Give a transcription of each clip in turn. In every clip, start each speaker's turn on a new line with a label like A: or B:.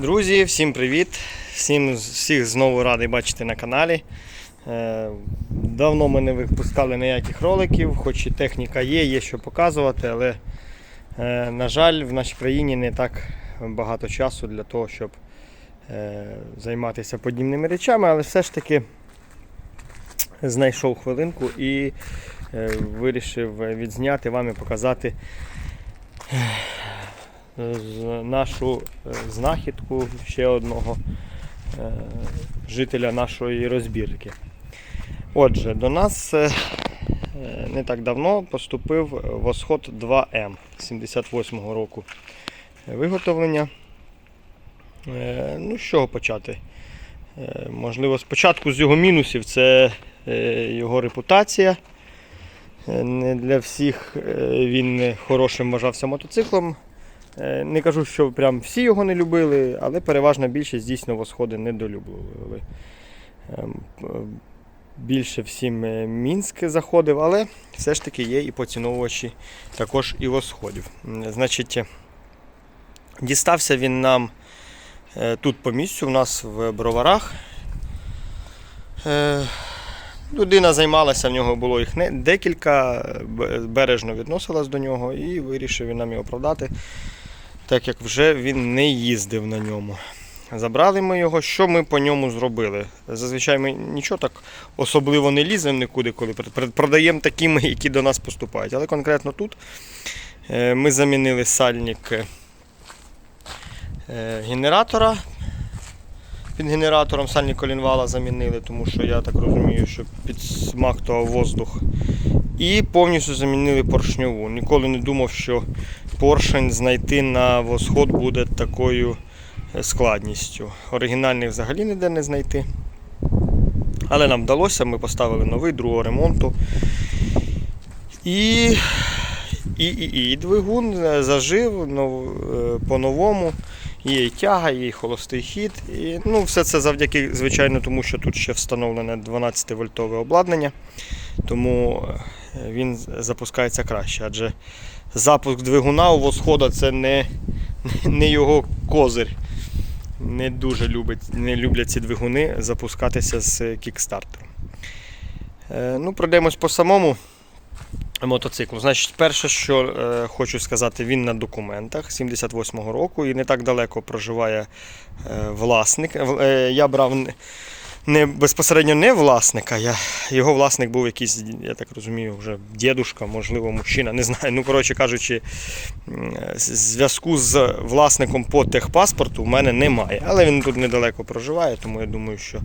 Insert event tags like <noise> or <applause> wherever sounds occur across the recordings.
A: Друзі, всім привіт! Всім всіх знову радий бачити на каналі. Е, Давно ми не випускали ніяких роликів, хоч і техніка є, є що показувати, але, е, на жаль, в нашій країні не так багато часу для того, щоб е, займатися подібними речами, але все ж таки знайшов хвилинку і вирішив відзняти вам і показати нашу е, знахідку ще одного е, жителя нашої розбірки. Отже, до нас е, не так давно поступив Восход 2М 78-го року виготовлення. Ну, з чого почати? Можливо, спочатку з його мінусів це його репутація. Не для всіх він хорошим вважався мотоциклом. Е, Не кажу, що прям всі його не любили, але переважна більшість дійсно восходи недолюблювали. Ем, Більше всім е, Мінськ заходив, але все ж таки є і поціновувачі також і восходів. Значить, е, дістався він нам тут по місцю, у нас в броварах. Людина займалася, в нього було їх декілька, бережно відносилась до нього і вирішив він нам його продати, так як вже він не їздив на ньому. Забрали ми його, що ми по ньому зробили? Зазвичай ми нічого так особливо не ліземо нікуди, коли пр- пр- продаємо такими, які до нас поступають. Але конкретно тут е, ми замінили сальник е, генератора. Під генератором сальник колінвала замінили, тому що я так розумію, що підсмактував воздух. І повністю замінили поршньову. Ніколи не думав, що поршень знайти на восход буде такою е, складністю. Оригінальний взагалі ніде не знайти. Але нам вдалося, ми поставили новий другого ремонту. І, і, і, і двигун е, зажив е, по-новому. Є і тяга, є і холостий хід. І, ну, все це завдяки, звичайно, тому що тут ще встановлене 12 вольтове обладнання. Тому він запускається краще. Адже запуск двигуна у восхода це не, не його козир. Не дуже любить, не люблять ці двигуни запускатися з кікстартером. Е, ну, пройдемось по самому мотоциклу. Значить, перше, що е, хочу сказати, він на документах 78-го року і не так далеко проживає е, власник. Е, я брав не, безпосередньо не власника, я, його власник був якийсь, я так розумію, вже дідушка, можливо, мужчина, не знаю. Ну, коротше кажучи, зв'язку з власником по техпаспорту в мене немає. Але він тут недалеко проживає, тому я думаю, що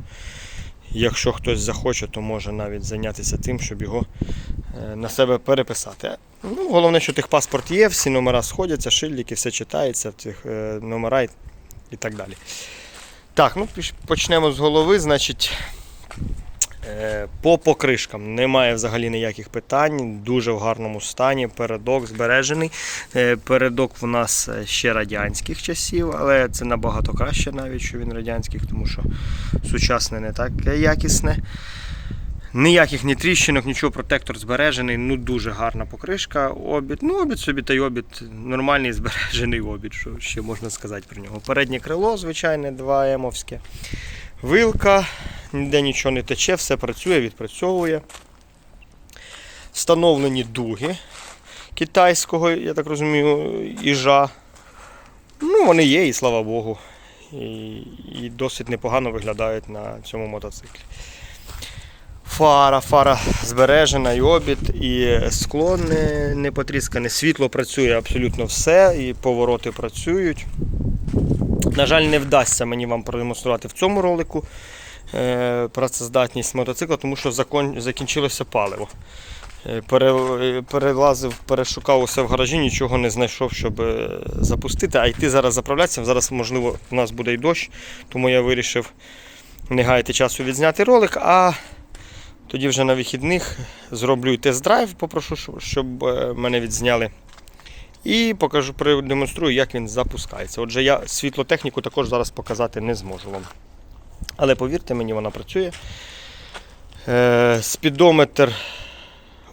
A: якщо хтось захоче, то може навіть зайнятися тим, щоб його е, на себе переписати. Ну, головне, що техпаспорт є, всі номера сходяться, шильдики, все читається, тих е, номера і так далі. Так, ну почнемо з голови. Значить, е, по покришкам немає взагалі ніяких питань, дуже в гарному стані. Передок збережений. Е, Передок в нас е, ще радянських часів, але це набагато краще навіть, що він радянських, тому що сучасне не таке якісне. Ніяких ні тріщинок, нічого, протектор збережений, ну дуже гарна покришка. Обід. Ну, обід собі та й обід, нормальний збережений обід, що ще можна сказати про нього. Переднє крило, звичайне, 2 емовське. Вилка, ніде нічого не тече, все працює, відпрацьовує. Встановлені дуги китайського, я так розумію, іжа. Ну, вони є, і слава Богу. І, і досить непогано виглядають на цьому мотоциклі. Фара, фара збережена, і обід, і скло не, не потріскане, світло працює абсолютно все, і повороти працюють. На жаль, не вдасться мені вам продемонструвати в цьому ролику е, працездатність мотоцикла, тому що закон, закінчилося паливо. Е, Пере, перелазив, перешукав усе в гаражі, нічого не знайшов, щоб е, запустити. А йти зараз заправлятися. Зараз, можливо, у нас буде й дощ, тому я вирішив не гаяти часу відзняти ролик. А тоді вже на вихідних зроблю тест-драйв, попрошу, щоб- е, мене відзняли. І покажу, продемонструю, як він запускається. Отже, я світлотехніку також зараз показати не зможу вам. Але повірте мені, вона працює. Е, спідометр.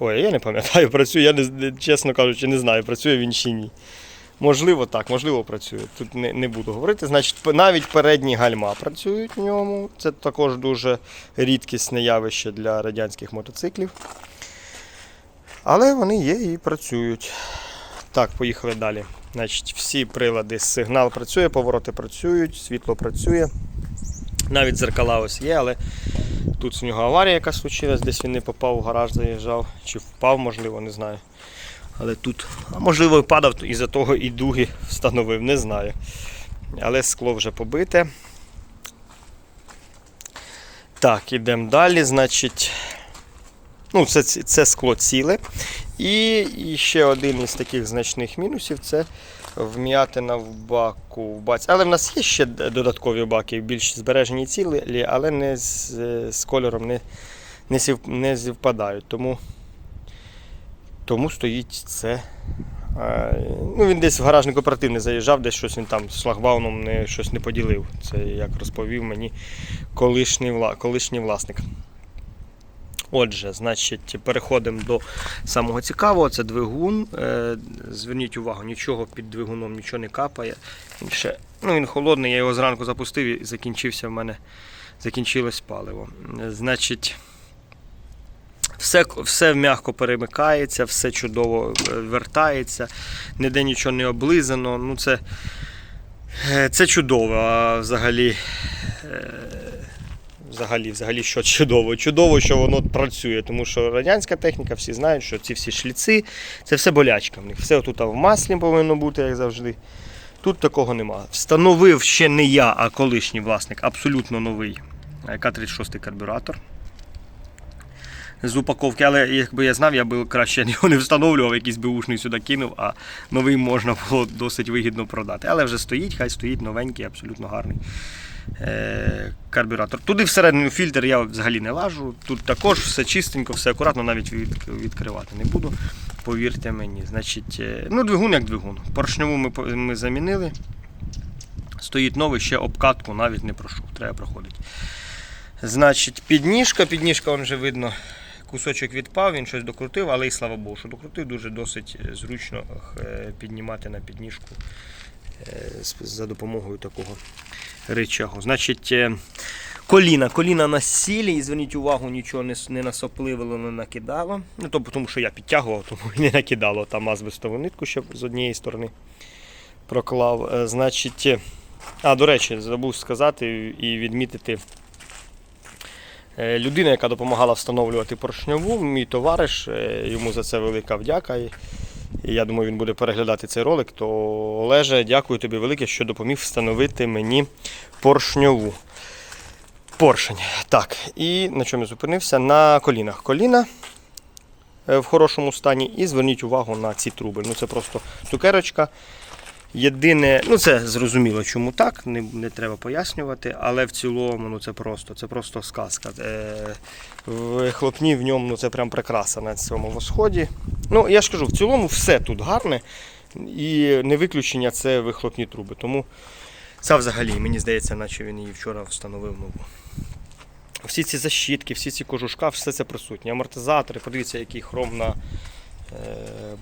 A: Ой, я не пам'ятаю, <laughs> працює, я не, чесно кажучи, не знаю, працює він чи ні. Можливо, так, можливо, працює. Тут не, не буду говорити. Значить, навіть передні гальма працюють в ньому. Це також дуже рідкісне явище для радянських мотоциклів. Але вони є і працюють. Так, поїхали далі. Значить, всі прилади, сигнал працює, повороти працюють, світло працює. Навіть зеркала ось є, але тут з нього аварія яка случилась, десь він не попав в гараж, заїжджав, чи впав, можливо, не знаю. Але тут, а можливо, і падав, і за того і дуги встановив, не знаю. Але скло вже побите. Так, ідемо далі. Значить, ну, це, це скло ціле. І, і ще один із таких значних мінусів це вм'ятина в баку в баці. Але в нас є ще додаткові баки, більш збережені цілі, але не з, з кольором не, не, сів, не зівпадають. Тому, тому стоїть це. Е, Ну, він десь в гаражний кооператив не заїжджав, десь щось він там з шлагбауном не, щось не поділив. Це як розповів мені колишній, вла, колишній власник. Отже, значить, переходимо до самого цікавого. Це двигун. Е, Зверніть увагу, нічого під двигуном нічого не капає. Він ще, ну, він холодний, я його зранку запустив і закінчився в мене, закінчилось паливо. Е, Значить, все, все м'яко перемикається, все чудово е, вертається, ніде нічого не облизано. Ну, це, е, це чудово. А взагалі. е, Взагалі, взагалі, що чудово. Чудово, що воно працює, тому що радянська техніка, всі знають, що ці всі шліци, це все болячка в них. Все тут в маслі повинно бути, як завжди. Тут такого нема. Встановив ще не я, а колишній власник, абсолютно новий е, К-36 карбюратор. З упаковки, але якби я знав, я би краще <laughs> його не встановлював, якийсь беушний сюди кинув, а новий можна було досить вигідно продати. Але вже стоїть, хай стоїть новенький, абсолютно гарний е, карбюратор. Туди всередину фільтр я взагалі не лажу. Тут також все чистенько, все акуратно, навіть від- відкривати не буду. Повірте мені. Значить, е, ну, двигун як двигун. Поршньову ми, ми замінили. Стоїть новий, ще обкатку навіть не пройшов, треба проходити. Значить, підніжка, підніжка, вже видно, кусочок відпав, він щось докрутив, але і слава Богу, що докрутив, дуже досить е, зручно е, піднімати на підніжку е, за допомогою такого речагу. Значить, коліна. Коліна на сілі, і зверніть увагу, нічого не, не насопливило, не накидало. Ну, тобто, тому що я підтягував, <laughs> тому і не накидало. Там азбестову нитку ще з однієї сторони проклав. Значить, а, до речі, забув сказати і відмітити. Е, Людина, яка допомагала встановлювати поршньову, мій товариш, е, йому за це велика вдяка. І я думаю, він буде переглядати цей ролик. То Олеже, дякую тобі велике, що допоміг встановити мені поршньову. Поршень. Так, і на чому я зупинився? На колінах. Коліна е, в хорошому стані. І зверніть увагу на ці труби. Ну це просто цукерочка. Єдине, ну це зрозуміло, чому так, не, не треба пояснювати, але в цілому ну це просто, це просто сказка. Е, вихлопні в ньому ну, це прям прикраса на цьому восході. Ну, я ж кажу, в цілому все тут гарне. І не виключення це вихлопні труби. Тому це взагалі, мені здається, наче він її вчора встановив нову. Всі ці защітки, всі ці кожушка, все це присутнє. Амортизатори, подивіться, який хром на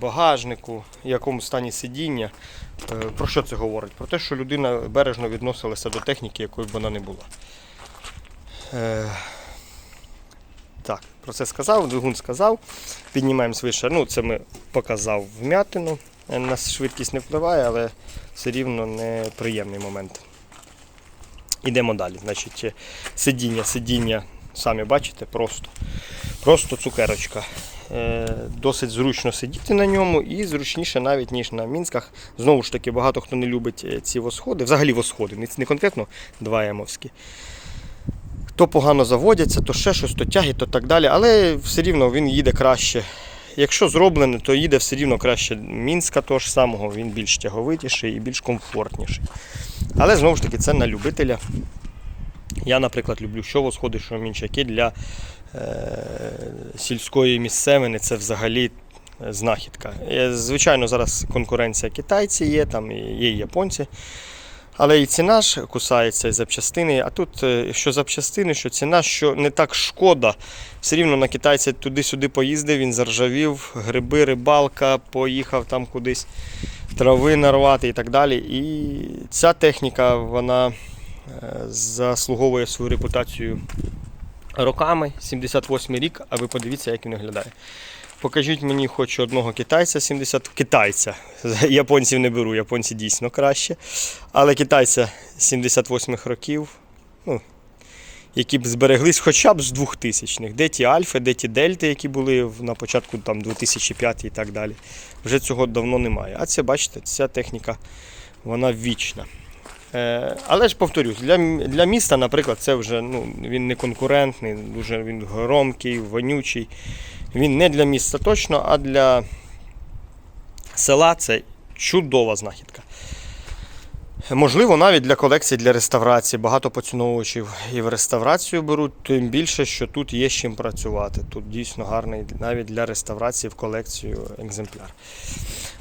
A: багажнику, в якому стані сидіння. Е, Про що це говорить? Про те, що людина бережно відносилася до техніки, якою б вона не була. Е, Так, про це сказав, двигун сказав. Піднімаємо вище. Ну, це ми показав вмятину. Е, На швидкість не впливає, але все рівно неприємний момент. Ідемо далі. Значить, е, сидіння, сидіння, самі бачите, просто, просто цукерочка. Е, Досить зручно сидіти на ньому і зручніше навіть, ніж на мінськах. Знову ж таки, багато хто не любить е, ці восходи, взагалі восходи, не- конкретно два емовські. То погано заводяться, то ще щось, то тяги, то так далі. Але все рівно він їде краще. Якщо зроблене, то їде все рівно краще мінська того ж самого, він більш тяговитіший і більш комфортніший. Але знову ж таки, це на любителя. Я, наприклад, люблю що восходи, що мінчаки для сільської місцевини це взагалі е, знахідка. Е, Звичайно, зараз конкуренція китайці є, там є і японці. Але і ціна ж кусається, і запчастини. А тут е, що запчастини, що ціна, що не так шкода. Все рівно на китайця туди-сюди поїздив, він заржавів, гриби, рибалка, поїхав там кудись. трави нарвати і так далі. І ця техніка вона е, заслуговує свою репутацію роками. 78 рік, а ви подивіться, як він виглядає. Покажіть мені хоч одного китайця 70 китайця. <laughs> Японців не беру, японці дійсно краще. Але китайця 78-х років, ну, які б збереглись хоча б з 2000-х. Де ті альфи, де ті дельти, які були на початку там, 2005 і так далі. Вже цього давно немає. А це, бачите, ця техніка вона вічна. Е, але ж повторюсь, для, для міста, наприклад, це вже ну, він не конкурентний, дуже він громкий, вонючий. Він не для міста точно, а для села це чудова знахідка. Можливо, навіть для колекції для реставрації. Багато поціновувачів і в реставрацію беруть, тим більше, що тут є з чим працювати. Тут дійсно гарний навіть для реставрації в колекцію екземпляр.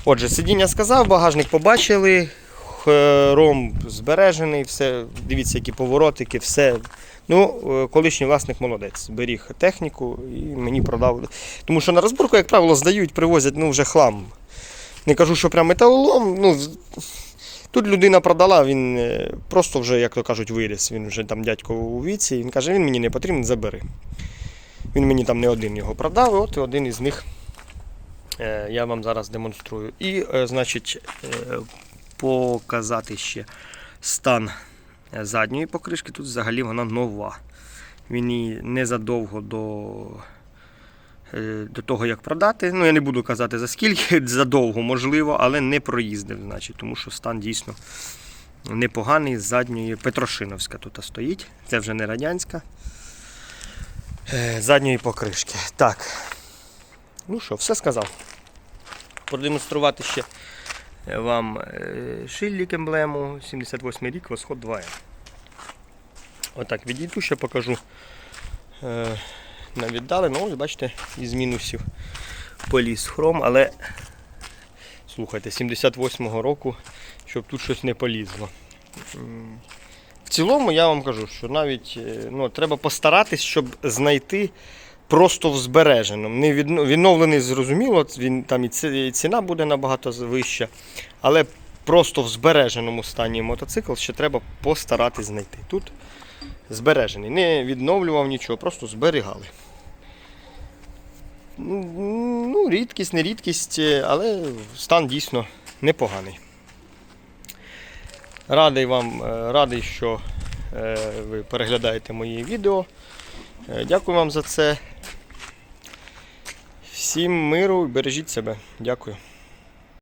A: Отже, сидіння сказав, багажник побачили, хром збережений, все, дивіться, які поворотики, все. Ну, е, колишній власник молодець. Зберіг техніку і мені продав. Тому що на розборку, як правило, здають, привозять ну, вже хлам. Не кажу, що прям металолом. Ну, тут людина продала, він е, просто вже, як то кажуть, виріс. Він вже там дядько у віці. Він каже, він мені не потрібен, забери. Він мені там не один його продав, і от один із них е, я вам зараз демонструю. І, значить, показати ще стан е, задньої покришки. Тут взагалі вона нова. Він її незадовго до, е, до того, як продати. Ну, я не буду казати за скільки, <laughs> задовго, можливо, але не проїздив, значить, тому що стан дійсно непоганий. З задньої Петрошиновська тут стоїть. Це вже не радянська. Е, Задньої покришки. Так. Ну що, все сказав. Продемонструвати ще вам е, емблему 78 рік, восход 2 Отак, відійду, ще покажу е, на віддалену. Ось, бачите, із мінусів поліз хром, але слухайте, 78-го року, щоб тут щось не полізло. В цілому я вам кажу, що навіть е, ну, треба постаратись, щоб знайти просто в збереженому. Не відновлений, зрозуміло, він там і ціна буде набагато вища, але просто в збереженому стані мотоцикл ще треба постаратись знайти. Тут збережений. Не відновлював нічого, просто зберігали. Ну, рідкість, не рідкість, е, але стан дійсно непоганий. Радий вам, е, радий, що е, ви переглядаєте мої відео. Е, Дякую вам за це. Всім миру і бережіть себе. Дякую.